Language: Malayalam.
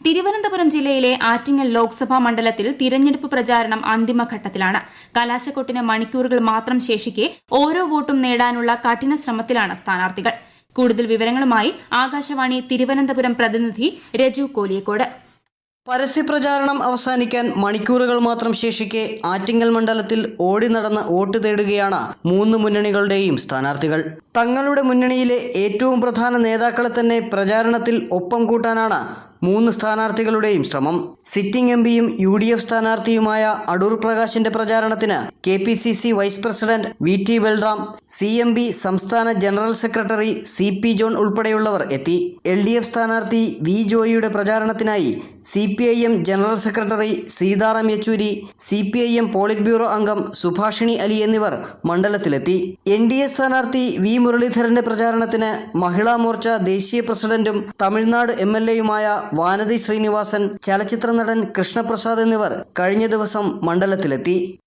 തിരുവനന്തപുരം ജില്ലയിലെ ആറ്റിങ്ങൽ ലോക്സഭാ മണ്ഡലത്തിൽ തിരഞ്ഞെടുപ്പ് പ്രചാരണം അന്തിമഘട്ടത്തിലാണ്. കലാശക്കൊട്ടിന് മണിക്കൂറുകൾ മാത്രം ശേഷിക്കെ ഓരോ വോട്ടും നേടാനുള്ള കഠിന ശ്രമത്തിലാണ് സ്ഥാനാർത്ഥികൾ. കൂടുതൽ വിവരങ്ങളുമായി ആകാശവാണി തിരുവനന്തപുരം പ്രതിനിധി രജു കോലിയക്കോട്. പരസ്യപ്രചാരണം അവസാനിക്കാൻ മണിക്കൂറുകൾ മാത്രം ശേഷിക്കെ ആറ്റിങ്ങൽ മണ്ഡലത്തിൽ ഓടി നടന്ന് വോട്ട് തേടുകയാണ് മൂന്ന് മുന്നണികളുടെയും സ്ഥാനാർത്ഥികൾ. തങ്ങളുടെ മുന്നണിയിലെ ഏറ്റവും പ്രധാന നേതാക്കളെ തന്നെ പ്രചാരണത്തിൽ ഒപ്പം കൂട്ടാനാണ് മൂന്ന് സ്ഥാനാർത്ഥികളുടെയും ശ്രമം. സിറ്റിംഗ് എം പിയും യു ഡി എഫ് സ്ഥാനാർത്ഥിയുമായ അടൂർ പ്രകാശിന്റെ പ്രചാരണത്തിന് K P C C vice president V T Balram C M P സംസ്ഥാന general secretary C P John ഉൾപ്പെടെയുള്ളവർ എത്തി. എൽ ഡി എഫ് സ്ഥാനാർത്ഥി വി ജോയിയുടെ പ്രചാരണത്തിനായി C P I M general secretary Sitaram Yechury C P I M polit bureau അംഗം സുഭാഷിണി അലി എന്നിവർ മണ്ഡലത്തിലെത്തി. എൻ ഡി എ സ്ഥാനാർത്ഥി വി മുരളീധരന്റെ പ്രചാരണത്തിന് മഹിളാ മോർച്ച ദേശീയ പ്രസിഡന്റും തമിഴ്നാട് എം എൽ എയുമായ വാനതി ശ്രീനിവാസൻ ചലച്ചിത്ര നടൻ കൃഷ്ണപ്രസാദ് എന്നിവർ കഴിഞ്ഞ ദിവസം മണ്ഡലത്തിലെത്തി.